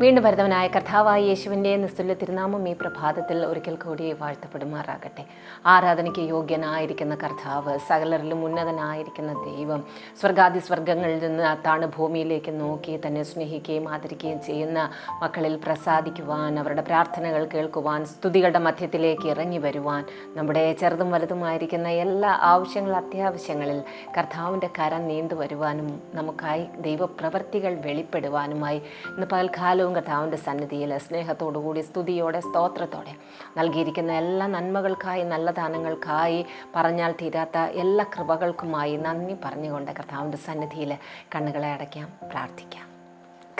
വീണ്ടും വരുന്നവനായ കർത്താവായ യേശുവിന്റെ നിസ്തുല്യ തിരുനാമം ഈ പ്രഭാതത്തിൽ ഒരിക്കൽ കൂടി വാഴ്ത്തപ്പെടുമാറാകട്ടെ. ആരാധനയ്ക്ക് യോഗ്യനായിരിക്കുന്ന കർത്താവ് സകലരിലും ഉന്നതനായിരിക്കുന്ന ദൈവം സ്വർഗാദി സ്വർഗങ്ങളിൽ നിന്ന് താണ് ഭൂമിയിലേക്ക് നോക്കി തന്നെ സ്നേഹിക്കുകയും ആദരിക്കുകയും ചെയ്യുന്ന മക്കളിൽ പ്രസാദിക്കുവാൻ അവരുടെ പ്രാർത്ഥനകൾ കേൾക്കുവാൻ സ്തുതികളുടെ മധ്യത്തിലേക്ക് ഇറങ്ങി വരുവാൻ നമ്മുടെ ചെറുതും വലുതുമായിരിക്കുന്ന എല്ലാ ആവശ്യങ്ങൾ അത്യാവശ്യങ്ങളിൽ കർത്താവിന്റെ കരം നീണ്ടു വരുവാനും നമുക്കായി ദൈവപ്രവർത്തികൾ വെളിപ്പെടുവാനുമായി ഇന്ന് പകൽക്കാലവും കർത്താവിന്റെ സന്നിധിയിൽ സ്നേഹത്തോടുകൂടി സ്തുതിയോടെ സ്തോത്രത്തോടെ നൽകിയിരിക്കുന്ന എല്ലാ നന്മകൾക്കായി നല്ല ദാനങ്ങൾക്കായി പറഞ്ഞാൽ തീരാത്ത എല്ലാ കൃപകൾക്കുമായി നന്ദി പറഞ്ഞുകൊണ്ട് കർത്താവിന്റെ സന്നിധിയിൽ കണ്ണുകളെ അടയ്ക്കാം പ്രാർത്ഥിക്കാം.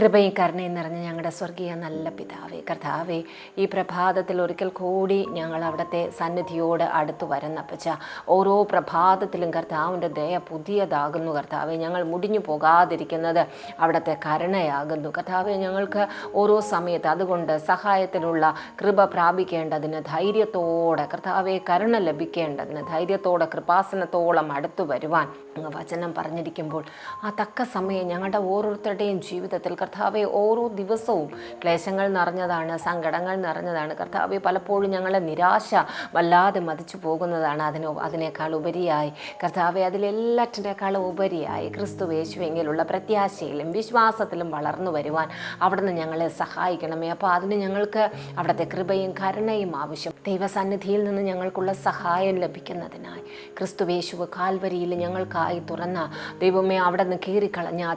കൃപയും കരുണയും നിറഞ്ഞ ഞങ്ങളുടെ സ്വർഗീയ നല്ല പിതാവേ കർത്താവേ ഈ പ്രഭാതത്തിൽ ഒരിക്കൽ കൂടി ഞങ്ങൾ അവിടുത്തെ സന്നിധിയോട് അടുത്തു വരുന്നപ്പച്ച ഓരോ പ്രഭാതത്തിലും കർത്താവിന്റെ ദയ പുതിയതാകുന്നു കർത്താവെ. ഞങ്ങൾ മുടിഞ്ഞു പോകാതിരിക്കുന്നത് അവിടുത്തെ കരുണയാകുന്നു. കർത്താവെ ഞങ്ങൾക്ക് ഓരോ സമയത്ത് അതുകൊണ്ട് സഹായത്തിനുള്ള കൃപ പ്രാപിക്കേണ്ടതിന് ധൈര്യത്തോടെ കർത്താവെ കരുണ ലഭിക്കേണ്ടതിന് ധൈര്യത്തോടെ കൃപാസനത്തോളം അടുത്തു വരുവാൻ വചനം പറഞ്ഞിരിക്കുമ്പോൾ ആ തക്ക സമയം ഞങ്ങളുടെ ഓരോരുത്തരുടെയും ജീവിതത്തിൽ കർത്താവെ ഓരോ ദിവസവും ക്ലേശങ്ങൾ നിറഞ്ഞതാണ് സങ്കടങ്ങൾ നിറഞ്ഞതാണ്. കർത്താവെ പലപ്പോഴും ഞങ്ങളെ നിരാശ വല്ലാതെ മതിച്ചു പോകുന്നതാണ് അതിന് അതിനേക്കാൾ ഉപരിയായി. കർത്താവെ അതിലെല്ലാറ്റിനേക്കാളും ഉപരിയായി ക്രിസ്തു യേശുവെങ്കിലുള്ള പ്രത്യാശയിലും വിശ്വാസത്തിലും വളർന്നു വരുവാൻ അവിടുന്ന് ഞങ്ങളെ സഹായിക്കണമേ. അപ്പോൾ അതിന് ഞങ്ങൾക്ക് അവിടുത്തെ കൃപയും കരുണയും ആവശ്യം. ദൈവസന്നിധിയിൽ നിന്ന് ഞങ്ങൾക്കുള്ള സഹായം ലഭിക്കുന്നതിനായി ക്രിസ്തു യേശുവ് കാൽവരിയിൽ ഞങ്ങൾക്കായി തുറന്ന ദൈവമേ അവിടെ നിന്ന് കീറിക്കളഞ്ഞ ആ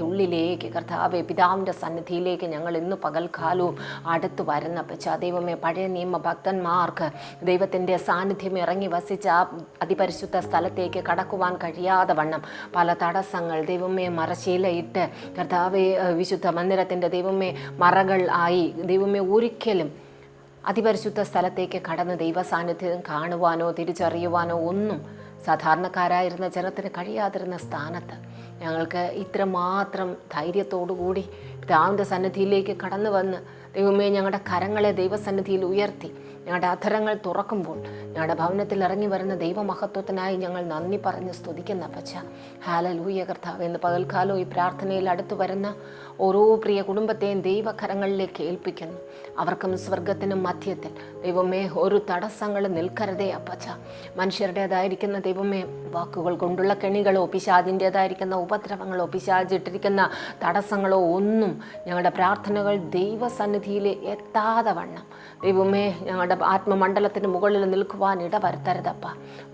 ഉള്ളിലേക്ക് കർത്താവെ പിതാവിന്റെ സന്നിധിയിലേക്ക് ഞങ്ങൾ ഇന്ന് പകൽക്കാലവും അടുത്ത് വരുന്ന പച്ച ദൈവമേ പഴയ നിയമ ഭക്തന്മാർക്ക് ദൈവത്തിന്റെ സാന്നിധ്യം ഇറങ്ങി വസിച്ച ആ അതിപരിശുദ്ധ സ്ഥലത്തേക്ക് കടക്കുവാൻ കഴിയാതെ വണ്ണം പല തടസ്സങ്ങൾ ദൈവമേ മറശീലയിട്ട് കർത്താവെ വിശുദ്ധ മന്ദിരത്തിന്റെ ദൈവമേ മറകൾ ആയി ദൈവമേ ഒരിക്കലും അതിപരിശുദ്ധ സ്ഥലത്തേക്ക് കടന്ന് ദൈവസാന്നിധ്യം കാണുവാനോ തിരിച്ചറിയുവാനോ ഒന്നും സാധാരണക്കാരായിരുന്ന ജനത്തിന് കഴിയാതിരുന്ന സ്ഥാനത്ത് ഞങ്ങൾക്ക് ഇത്രമാത്രം ധൈര്യത്തോടുകൂടി പിതാവിന്റെ സന്നിധിയിലേക്ക് കടന്നു വന്ന് ദൈവമേ ഞങ്ങളുടെ കരങ്ങളെ ദൈവസന്നിധിയിൽ ഉയർത്തി. ഞങ്ങളുടെ അധരങ്ങൾ തുറക്കുമ്പോൾ ഞങ്ങളുടെ ഭവനത്തിൽ ഇറങ്ങി വരുന്ന ദൈവമഹത്വത്തിനായി ഞങ്ങൾ നന്ദി പറഞ്ഞ് സ്തുതിക്കുന്ന പച്ച ഹാലലൂയ കർത്താവ്. എന്ന് പകൽക്കാലവും ഈ പ്രാർത്ഥനയിൽ അടുത്തു വരുന്ന ഓരോ പ്രിയ കുടുംബത്തെയും ദൈവകരങ്ങളിലേക്ക് ഏൽപ്പിക്കുന്നു. അവർക്കും സ്വർഗത്തിനും മധ്യത്തിൽ ദൈവമേ ഒരു തടസ്സങ്ങൾ നിൽക്കരുതേ അപ്പച്ച. മനുഷ്യരുടേതായിരിക്കുന്ന ദൈവമേ വാക്കുകൾ കൊണ്ടുള്ള കെണികളോ പിശാചിന്റേതായിരിക്കുന്ന ഉപദ്രവങ്ങളോ പിശാചിട്ടിരിക്കുന്ന തടസ്സങ്ങളോ ഒന്നും ഞങ്ങളുടെ പ്രാർത്ഥനകൾ ദൈവസന്നിധിയിൽ എത്താതെ വണ്ണം. ദൈവമേ ഞങ്ങളുടെ ആത്മമണ്ഡലത്തിന് മുകളിൽ നിൽക്കുവാൻ ഇടവരുത്തരുതപ്പ.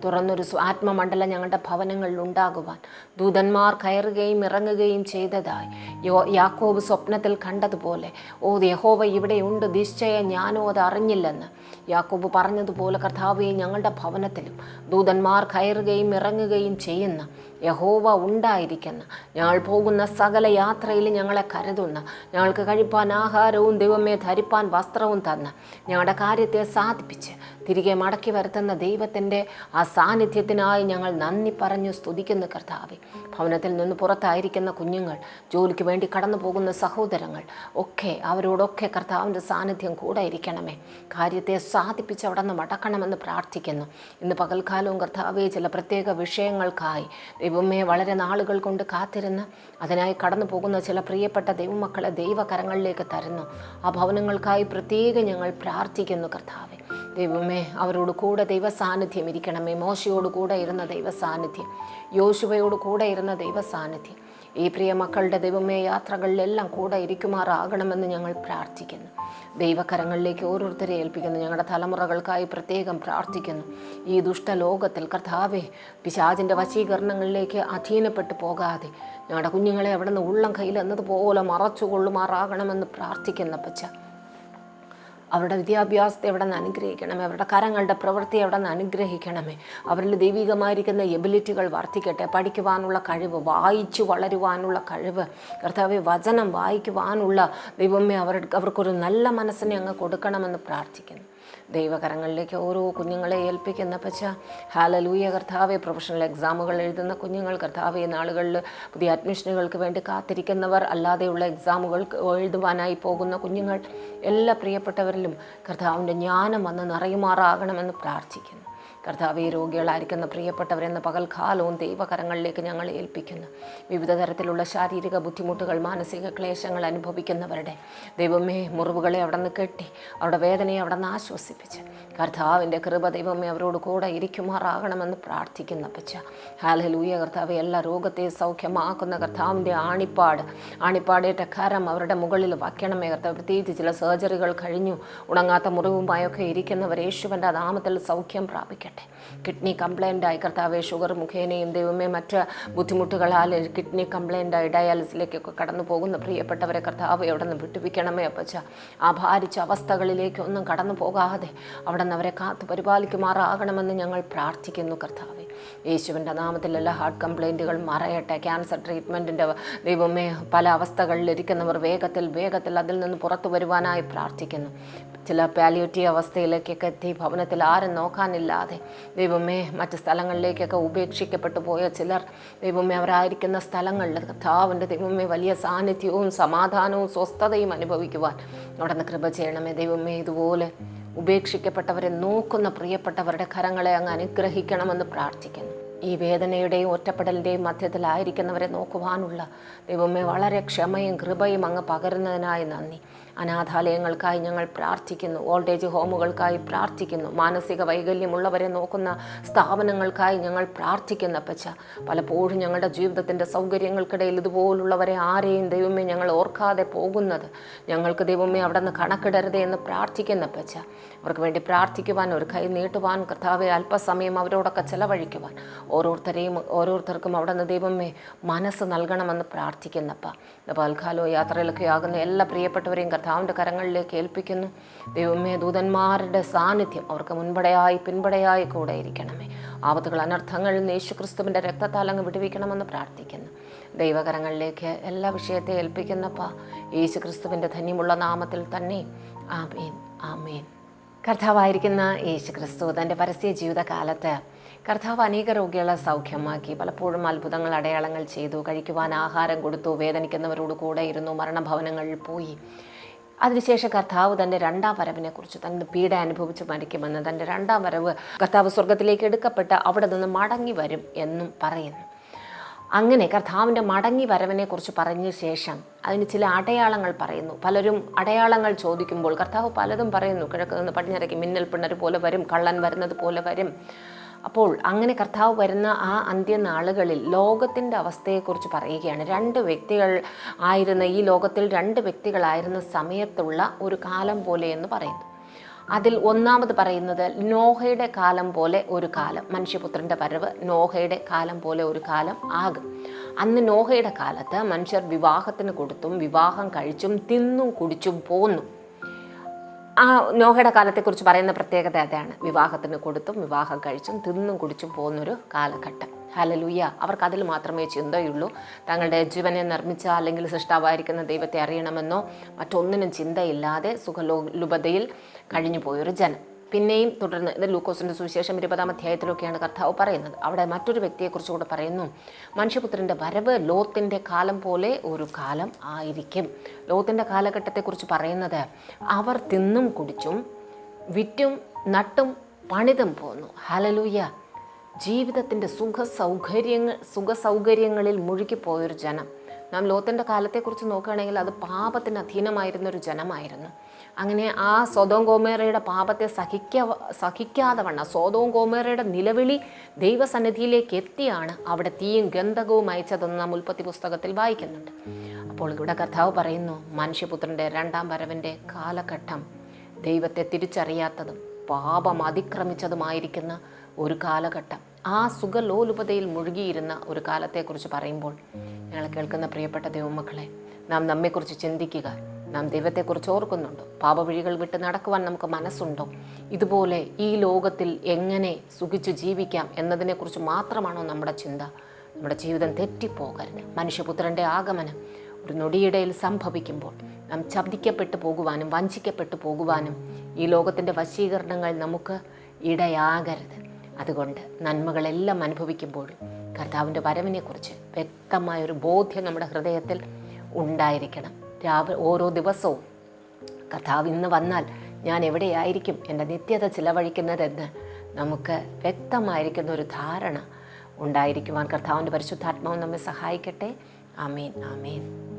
തുറന്നൊരു ആത്മമണ്ഡലം ഞങ്ങളുടെ ഭവനങ്ങളിൽ ഉണ്ടാകുവാൻ. ദൂതന്മാർ കയറുകയും ഇറങ്ങുകയും ചെയ്തതായി. യോ യാക്കോബ് സ്വപ്നത്തിൽ കണ്ടതുപോലെ ഓ യഹോവ ഇവിടെയുണ്ട് നിശ്ചയം ഞാനോ അത് അറിഞ്ഞില്ലെന്ന് യാക്കോബ് പറഞ്ഞതുപോലെ കർത്താവെ ഞങ്ങളുടെ ഭവനത്തിലും ദൂതന്മാർ കയറുകയും ഇറങ്ങുകയും ചെയ്യുന്ന യഹോവ ഉണ്ടായിരിക്കുന്ന ഞങ്ങൾ പോകുന്ന സകല യാത്രയിൽ ഞങ്ങളെ കരുതുന്ന ഞങ്ങൾക്ക് കഴിപ്പാൻ ആഹാരവും ദൈവമേ ധരിപ്പാൻ വസ്ത്രവും തന്ന ഞങ്ങളുടെ കാര്യത്തെ സാധിപ്പിച്ച് തിരികെ മടക്കി വരുത്തുന്ന ദൈവത്തിന്റെ ആ സാന്നിധ്യത്തിനായി ഞങ്ങൾ നന്ദി പറഞ്ഞു സ്തുതിക്കുന്ന കർത്താവെ. ഭവനത്തിൽ നിന്ന് പുറത്തായിരിക്കുന്ന കുഞ്ഞുങ്ങൾ ജോലിക്ക് വേണ്ടി കടന്നു പോകുന്ന സഹോദരങ്ങൾ ഒക്കെ അവരോടൊക്കെ കർത്താവിന്റെ സാന്നിധ്യം കൂടെ ഇരിക്കണമേ. കാര്യത്തെ സാധിപ്പിച്ച് അവിടെ നിന്ന് മടക്കണമെന്ന് പ്രാർത്ഥിക്കുന്നു. ഇന്ന് പകൽക്കാലവും കർത്താവെ ചില പ്രത്യേക വിഷയങ്ങൾക്കായി ദൈവമേ വളരെ നാളുകൾ കൊണ്ട് കാത്തിരുന്ന് അതിനായി കടന്നു പോകുന്ന ചില പ്രിയപ്പെട്ട ദൈവമക്കളെ ദൈവകരങ്ങളിലേക്ക് തരുന്നു. ആ ഭവനങ്ങൾക്കായി പ്രത്യേകം ഞങ്ങൾ പ്രാർത്ഥിക്കുന്നു കർത്താവെ. ദൈവമേ അവരോട് കൂടെ ദൈവ സാന്നിധ്യം ഇരിക്കണമേ. മോശയോട് കൂടെ ഇരുന്ന ദൈവ സാന്നിധ്യം യോശുവയോട് കൂടെ ഇരുന്ന ദൈവ സാന്നിധ്യം ഈ പ്രിയ മക്കളുടെ ദൈവമേ യാത്രകളിലെല്ലാം കൂടെ ഇരിക്കുമാറാകണമെന്ന് ഞങ്ങൾ പ്രാർത്ഥിക്കുന്നു. ദൈവകരങ്ങളിലേക്ക് ഓരോരുത്തരെ ഏൽപ്പിക്കുന്നു. ഞങ്ങളുടെ തലമുറകൾക്കായി പ്രത്യേകം പ്രാർത്ഥിക്കുന്നു. ഈ ദുഷ്ടലോകത്തിൽ കർത്താവെ പിശാചിന്റെ വശീകരണങ്ങളിലേക്ക് അധീനപ്പെട്ടു പോകാതെ ഞങ്ങളുടെ കുഞ്ഞുങ്ങളെ അവിടെ നിന്ന് ഉള്ളം കയ്യിൽ എന്നതുപോലെ മറച്ചുകൊള്ളുമാറാകണമെന്ന് പ്രാർത്ഥിക്കുന്ന പച്ച അവരുടെ വിദ്യാഭ്യാസത്തെ അവിടെ നിന്ന് അനുഗ്രഹിക്കണമേ? അവരുടെ കരങ്ങളുടെ പ്രവൃത്തി അവിടെ നിന്ന് അനുഗ്രഹിക്കണമേ? അവരിൽ ദൈവികമായിരിക്കുന്ന എബിലിറ്റികൾ വർദ്ധിക്കട്ടെ. പഠിക്കുവാനുള്ള കഴിവ് വായിച്ചു വളരുവാനുള്ള കഴിവ്. കർത്താവ് വചനം വായിക്കുവാനുള്ള ദൈവമേ അവർക്ക് അവർക്കൊരു നല്ല മനസ്സിനെ അങ്ങ് കൊടുക്കണമെന്ന് പ്രാർത്ഥിക്കുന്നു. ദൈവകരങ്ങളിലേക്ക് ഓരോ കുഞ്ഞുങ്ങളെ ഏൽപ്പിക്കുന്ന പച്ച ഹാലലൂയ കർത്താവെ പ്രൊഫഷണൽ എക്സാമുകൾ എഴുതുന്ന കുഞ്ഞുങ്ങൾ കർത്താവെ നാളുകളിൽ പുതിയ അഡ്മിഷനുകൾക്ക് വേണ്ടി കാത്തിരിക്കുന്നവർ അല്ലാതെയുള്ള എക്സാമുകൾ എഴുതുവാനായി പോകുന്ന കുഞ്ഞുങ്ങൾ എല്ലാ പ്രിയപ്പെട്ടവരിലും കർത്താവിന്റെ ജ്ഞാനം വന്ന് നിറയുമാറാകണമെന്ന് പ്രാർത്ഥിക്കുന്നു. കർത്താവെ രോഗികളായിരിക്കുന്ന പ്രിയപ്പെട്ടവരെന്ന് പകൽക്കാലവും ദൈവകരങ്ങളിലേക്ക് ഞങ്ങൾ ഏൽപ്പിക്കുന്നു. വിവിധ തരത്തിലുള്ള ശാരീരിക ബുദ്ധിമുട്ടുകൾ മാനസിക ക്ലേശങ്ങൾ അനുഭവിക്കുന്നവരുടെ ദൈവമേ മുറിവുകളെ അവിടെ നിന്ന് കെട്ടി അവരുടെ വേദനയെ അവിടെ നിന്ന് ആശ്വസിപ്പിച്ച് കർത്താവിന്റെ കൃപ ദൈവമേ അവരോട് കൂടെ ഇരിക്കുമാറാകണമെന്ന് പ്രാർത്ഥിക്കുന്ന പച്ച ഹാലലൂയ കർത്താവ് എല്ലാ രോഗത്തെ സൗഖ്യമാക്കുന്ന കർത്താവിന്റെ ആണിപ്പാട്. ആണിപ്പാടേറ്റ കരം അവരുടെ മുകളിൽ വയ്ക്കണമേ കർത്താവ്. പ്രത്യേകിച്ച് ചില സർജറികൾ കഴിഞ്ഞു. ഉണങ്ങാത്ത മുറിവുമായൊക്കെ ഇരിക്കുന്നവർ യേശുവിന്റെ നാമത്തിൽ സൗഖ്യം പ്രാപിക്കട്ടെ. കിഡ്നി കംപ്ലൈന്റായി കർത്താവെ ഷുഗർ മുഖേനയും ദൈവമേ മറ്റ് ബുദ്ധിമുട്ടുകളാൽ കിഡ്നി കംപ്ലൈന്റായി ഡയാലിസിലേക്കൊക്കെ കടന്നു പോകുന്ന പ്രിയപ്പെട്ടവരെ കർത്താവ് എവിടെ നിന്ന് വിട്ടുപിക്കണമേ അപ്പച്ച. ആ ഭാരിച്ച അവസ്ഥകളിലേക്കൊന്നും കടന്നു പോകാതെ അവിടെ നിന്ന് അവരെ കാത്തു പരിപാലിക്കുമാറാകണമെന്ന് ഞങ്ങൾ പ്രാർത്ഥിക്കുന്നു കർത്താവെ. യേശുവിന്റെ നാമത്തിൽ എല്ലാ ഹാർട്ട് കംപ്ലൈന്റുകൾ മറയട്ടെ. ക്യാൻസർ ട്രീറ്റ്മെന്റിന്റെ ദൈവമേ പല അവസ്ഥകളിലിരിക്കുന്നവർ വേഗത്തിൽ വേഗത്തിൽ അതിൽ നിന്ന് പുറത്തു വരുവാനായി പ്രാർത്ഥിക്കുന്നു. ചില പാലിയേറ്റീവ് അവസ്ഥയിലേക്കൊക്കെ എത്തി ഭവനത്തിൽ ആരും നോക്കാനില്ലാതെ ദൈവമേ മറ്റ് സ്ഥലങ്ങളിലേക്കൊക്കെ ഉപേക്ഷിക്കപ്പെട്ടു പോയ ചിലർ ദൈവമേ അവരായിരിക്കുന്ന സ്ഥലങ്ങളിൽ കർത്താവിന്റെ ദൈവമേ വലിയ സാന്നിധ്യവും സമാധാനവും സ്വസ്ഥതയും അനുഭവിക്കുവാൻ അവിടെ നിന്ന് കൃപ ചെയ്യണമേ. ദൈവമേ ഇതുപോലെ ഉപേക്ഷിക്കപ്പെട്ടവരെ നോക്കുന്ന പ്രിയപ്പെട്ടവരുടെ കരങ്ങളെ അങ്ങ് അനുഗ്രഹിക്കണമെന്ന് പ്രാർത്ഥിക്കുന്നു. ഈ വേദനയുടെയും ഒറ്റപ്പെടലിന്റെയും മധ്യത്തിലായിരിക്കുന്നവരെ നോക്കുവാനുള്ള ദൈവമേ വളരെ ക്ഷമയും കൃപയും അങ്ങ് പകരുന്നതിനായി നന്ദി. അനാഥാലയങ്ങൾക്കായി ഞങ്ങൾ പ്രാർത്ഥിക്കുന്നു. ഓൾഡ് ഏജ് ഹോമുകൾക്കായി പ്രാർത്ഥിക്കുന്നു. മാനസിക വൈകല്യമുള്ളവരെ നോക്കുന്ന സ്ഥാപനങ്ങൾക്കായി ഞങ്ങൾ പ്രാർത്ഥിക്കുന്ന പച്ച പലപ്പോഴും ഞങ്ങളുടെ ജീവിതത്തിന്റെ സൗകര്യങ്ങൾക്കിടയിൽ ഇതുപോലുള്ളവരെ ആരെയും ദൈവമേ ഞങ്ങൾ ഓർക്കാതെ പോകുന്നത്. ഞങ്ങൾക്ക് ദൈവമേ അവിടെ നിന്ന് കണക്കിടരുതേ എന്ന് പ്രാർത്ഥിക്കുന്ന പച്ച അവർക്ക് വേണ്ടി പ്രാർത്ഥിക്കുവാൻ ഒരു കൈ നീട്ടുവാൻ കർത്താവെ അല്പസമയം അവരോടൊക്കെ ചെലവഴിക്കുവാൻ. ഓരോരുത്തരെയും ഓരോരുത്തർക്കും അവിടെ നിന്ന് ദൈവമേ മനസ്സ് നൽകണമെന്ന് പ്രാർത്ഥിക്കുന്നപ്പ. പാൽക്കാലോ യാത്രയിലൊക്കെ ആകുന്ന എല്ലാ പ്രിയപ്പെട്ടവരെയും കർത്താവിന്റെ കരങ്ങളിലേക്ക് ഏൽപ്പിക്കുന്നു. ദൈവമേ ദൂതന്മാരുടെ സാന്നിധ്യം അവർക്ക് മുൻപടയായി പിൻപടയായി കൂടെ ഇരിക്കണമേ. ആപത്തുകൾ അനർത്ഥങ്ങളിൽ നിന്ന് യേശുക്രിസ്തുവിന്റെ രക്തത്താൽ അങ്ങ് വിടുവിക്കണമെന്ന് പ്രാർത്ഥിക്കുന്നു. ദൈവകരങ്ങളിലേക്ക് എല്ലാ വിഷയത്തെ ഏൽപ്പിക്കുന്നപ്പ യേശുക്രിസ്തുവിന്റെ ധന്യമുള്ള നാമത്തിൽ തന്നെ ആമേൻ ആമേൻ. കർത്താവായിരിക്കുന്ന യേശുക്രിസ്തു തന്റെ പരസ്യ ജീവിതകാലത്ത് കർത്താവ് അനേക രോഗികളെ സൗഖ്യമാക്കി. പലപ്പോഴും അത്ഭുതങ്ങൾ അടയാളങ്ങൾ ചെയ്തു. കഴിക്കുവാൻ ആഹാരം കൊടുത്തു. വേദനിക്കുന്നവരോട് കൂടെ ഇരുന്നു. മരണഭവനങ്ങളിൽ പോയി. അതിനുശേഷം കർത്താവ് തന്റെ രണ്ടാം വരവിനെക്കുറിച്ച് തന്റെ പീഡ അനുഭവിച്ച് മരിക്കുമെന്ന് തന്റെ രണ്ടാം വരവ് കർത്താവ് സ്വർഗത്തിലേക്ക് എടുക്കപ്പെട്ട് അവിടെ നിന്ന് മടങ്ങി വരും എന്നും പറയുന്നു. അങ്ങനെ കർത്താവിന്റെ മടങ്ങി വരവിനെക്കുറിച്ച് പറഞ്ഞ ശേഷം അതിന് ചില അടയാളങ്ങൾ പറയുന്നു. പലരും അടയാളങ്ങൾ ചോദിക്കുമ്പോൾ കർത്താവ് പലതും പറയുന്നു. കിഴക്ക് നിന്ന് പടിഞ്ഞിറക്കി മിന്നൽ പിണർ പോലെ വരും. കള്ളൻ വരുന്നത് പോലെ വരും. അപ്പോൾ അങ്ങനെ കർത്താവ് വരുന്ന ആ അന്ത്യനാളുകളിൽ ലോകത്തിന്റെ അവസ്ഥയെക്കുറിച്ച് പറയുകയാണ്. രണ്ട് വ്യക്തികൾ ആയിരുന്ന ഈ ലോകത്തിൽ രണ്ട് വ്യക്തികളായിരുന്ന സമയത്തുള്ള ഒരു കാലം പോലെ എന്ന് പറയുന്നു. അതിൽ ഒന്നാമത് പറയുന്നത് നോഹയുടെ കാലം പോലെ ഒരു കാലം മനുഷ്യപുത്രന്റെ വരവ് നോഹയുടെ കാലം പോലെ ഒരു കാലം ആകും. അന്ന് നോഹയുടെ കാലത്ത് മനുഷ്യർ വിവാഹത്തിന് കൊടുത്തും വിവാഹം കഴിച്ചും തിന്നും കുടിച്ചും പോന്നു. ആ നോഹയുടെ കാലത്തെക്കുറിച്ച് പറയുന്ന പ്രത്യേകത അതാണ്. വിവാഹത്തിന് കൊടുത്തും വിവാഹം കഴിച്ചും തിന്നും കുടിച്ചും പോകുന്നൊരു കാലഘട്ടം. ഹലലുയ്യ അവർക്ക് അതിൽ മാത്രമേ ചിന്തയുള്ളൂ. തങ്ങളുടെ ജീവനെ നിർമ്മിച്ച അല്ലെങ്കിൽ സൃഷ്ടാവായിരിക്കുന്ന ദൈവത്തെ അറിയണമെന്നോ മറ്റൊന്നിനും ചിന്തയില്ലാതെ സുഖലോലുപതയിൽ കഴിഞ്ഞു പോയൊരു ജനം. പിന്നെയും തുടർന്ന് ഇത് ലൂക്കോസിന്റെ സുവിശേഷം ഇരുപതാം അധ്യായത്തിലൊക്കെയാണ് കർത്താവ് പറയുന്നത്. അവിടെ മറ്റൊരു വ്യക്തിയെക്കുറിച്ച് കൂടെ പറയുന്നു. മനുഷ്യപുത്രന്റെ വരവ് ലോത്തിന്റെ കാലം പോലെ ഒരു കാലം ആയിരിക്കും. ലോത്തിന്റെ കാലഘട്ടത്തെക്കുറിച്ച് പറയുന്നത് അവർ തിന്നും കുടിച്ചും വിറ്റും നട്ടും പണിതും പോന്നു. ഹലലൂയ ജീവിതത്തിന്റെ സുഖ സൗകര്യങ്ങൾ സുഖ സൗകര്യങ്ങളിൽ മുഴുകിപ്പോയൊരു ജനം. നാം ലോത്തിന്റെ കാലത്തെക്കുറിച്ച് നോക്കുകയാണെങ്കിൽ അത് പാപത്തിന് അധീനമായിരുന്ന ഒരു ജനമായിരുന്നു. അങ്ങനെ ആ സ്വതവും ഗോമേറയുടെ പാപത്തെ സഹിക്ക സഹിക്കാതെ വണ്ണ സ്വതവും ഗോമേറയുടെ നിലവിളി ദൈവസന്നിധിയിലേക്ക് എത്തിയാണ് അവിടെ തീയും ഗന്ധകവും അയച്ചതെന്ന് നാം ഉൽപ്പത്തി പുസ്തകത്തിൽ വായിക്കുന്നുണ്ട്. അപ്പോൾ ഇവിടെ കർത്താവ് പറയുന്നു മനുഷ്യപുത്രന്റെ രണ്ടാം വരവിന്റെ കാലഘട്ടം ദൈവത്തെ തിരിച്ചറിയാത്തതും പാപം അതിക്രമിച്ചതുമായിരിക്കുന്ന ഒരു കാലഘട്ടം. ആ സുഖലോലുപതയിൽ മുഴുകിയിരുന്ന ഒരു കാലത്തെക്കുറിച്ച് പറയുമ്പോൾ ഞങ്ങൾ കേൾക്കുന്ന പ്രിയപ്പെട്ട ദൈവമക്കളെ നാം നമ്മെക്കുറിച്ച് ചിന്തിക്കുക നാം ദൈവത്തെക്കുറിച്ച് ഓർക്കുന്നുണ്ടോ? പാപവഴികൾ വിട്ട് നടക്കുവാൻ നമുക്ക് മനസ്സുണ്ടോ? ഇതുപോലെ ഈ ലോകത്തിൽ എങ്ങനെ സുഖിച്ച് ജീവിക്കാം എന്നതിനെക്കുറിച്ച് മാത്രമാണോ നമ്മുടെ ചിന്ത? നമ്മുടെ ജീവിതം തെറ്റിപ്പോകരുത്. മനുഷ്യപുത്രന്റെ ആഗമനം ഒരു നൊടിയിടയിൽ സംഭവിക്കുമ്പോൾ നാം ശബ്ദിക്കപ്പെട്ടു പോകുവാനും വഞ്ചിക്കപ്പെട്ടു പോകുവാനും ഈ ലോകത്തിന്റെ വശീകരണങ്ങൾ നമുക്ക് ഇടയാകരുത്. അതുകൊണ്ട് നന്മകളെല്ലാം അനുഭവിക്കുമ്പോഴും കർത്താവിന്റെ വരവിനെക്കുറിച്ച് വ്യക്തമായൊരു ബോധ്യം നമ്മുടെ ഹൃദയത്തിൽ ഉണ്ടായിരിക്കണം. രാവിലെ ഓരോ ദിവസവും കർത്താവ് ഇന്ന് വന്നാൽ ഞാൻ എവിടെയായിരിക്കും എന്റെ നിത്യത ചിലവഴിക്കുന്നതെന്ന് നമുക്ക് വ്യക്തമായിരിക്കുന്ന ഒരു ധാരണ ഉണ്ടായിരിക്കുവാൻ കർത്താവിന്റെ പരിശുദ്ധാത്മാവ് നമ്മെ സഹായിക്കട്ടെ. ആമേൻ ആമേൻ.